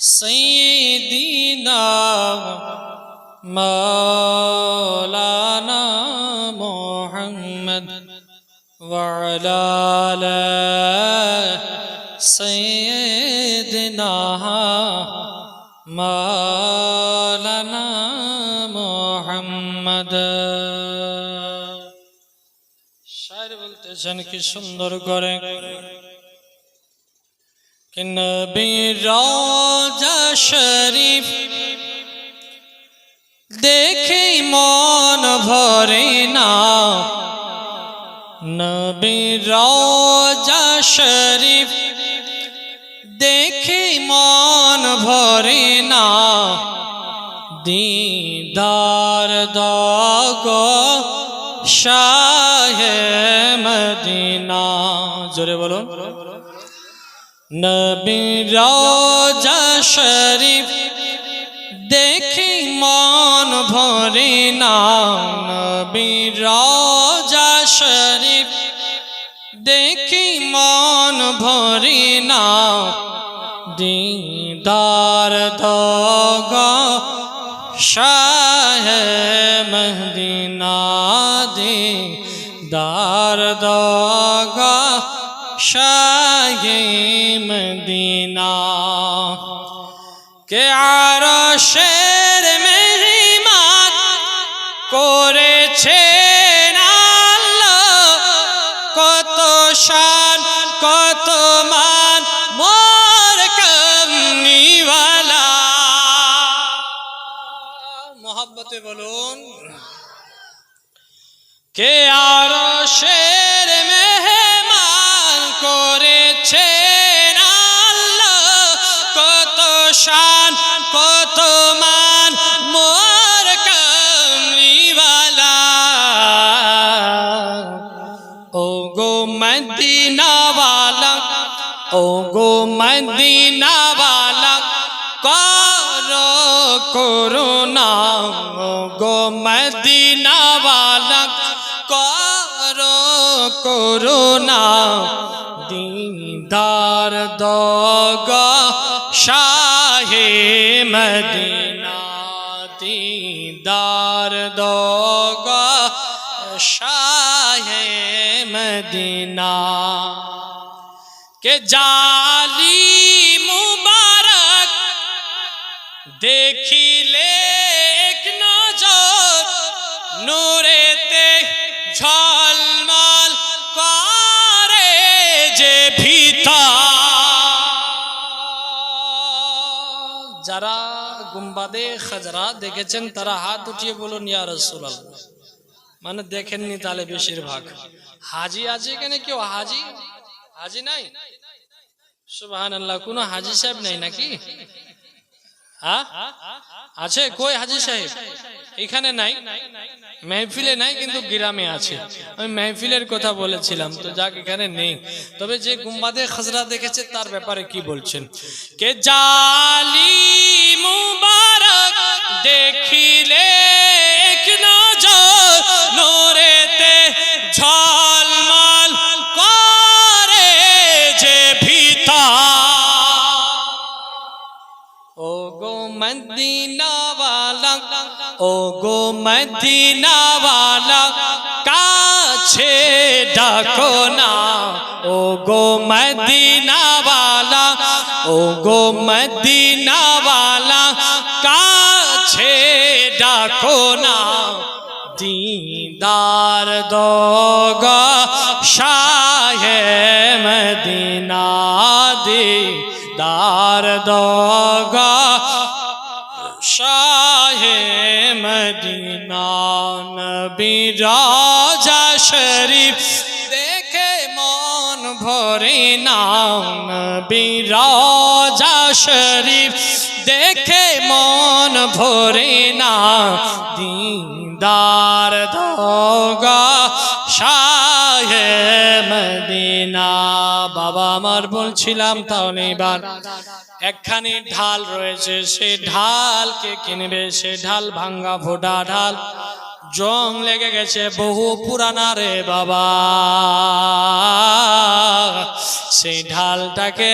সৈদিনা মৌলানা মোহাম্মদ ওয়ালাল সৈদিনা মৌলানা মোহাম্মদ। শায়ের বলতেছেন কি সুন্দর করে নবীর রাজা শরীফ দেখে মন ভরে না নবী রাজা শরীফ দেখে মন ভরে না দিদার দাগো শাহে মদিনা জোরে বলুন নবী রোজা শরীফ দেখি মন ভরে না নবী রোজা শরীফ দেখি মন ভরে না দিদার দগ শাহ মহদিনা দিদার দগ শাহ কে আর শের মেহমান করেছে কত শান কত মান মোর কমনিওয়ালা মোহাব্বতে বলুন কে আর শান, কত মান, মোর কমলিওয়ালা ও গো মদিনাওয়ালা ও গো মদিনাওয়ালা, করো করুণা। ও গো মদিনাওয়ালা, করো করুণা। দিদার দগা শাহে মদিনা দিদার দগা শাহে মদিনা কে জালি মুবারক দেখিলে এক নজর নূরেতে যারা গুম্বাদে খাজরা দেখেছেন, তারা হাত উঠিয়ে বলুন, ইয়া মানে দেখেননি তাহলে বেশিরভাগ। হাজি আছে এখানে কেউ? হাজি? হাজি নাই? সুবাহ আল্লাহ কোনো হাজি সাহেব নেই নাকি? হ্যাঁ? আছে? কই হাজি সাহেব? এখানে নাই। মেহফিলে নাই কিন্তু গ্রামে আছে। আমি মেহফিলের কথা বলেছিলাম তো যাক এখানে নেই। তবে যে গুম্বাদে খাজরা দেখেছে তার ব্যাপারে কি বলছেন? কে জালি মুবারক দেখিলে মদিনাওয়ালা ও গো মদিনাওয়ালা, কাছে ডাকো না। ও গো মদিনাওয়ালা ও গো মদিনাওয়ালা, কাছে ডাকো না। দিদার দোগা শাহ মদিনা দিদার দোগা নবী রাজা শরীফ, দেখে মন ভরে নাম নবী রাজা শরীফ, দেখে মন ভরে না দিদার দোগা শাহ মদিনা। বাবা, আমার বলছিলাম তাহলে এবার একখানি ঢাল রয়েছে, সে ঢালকে কিনবে, সে ঢাল ভাঙ্গা ফোটা ঢাল। জং লেগে গেছে বহু পুরানা রে বাবা। সেই ঢালটাকে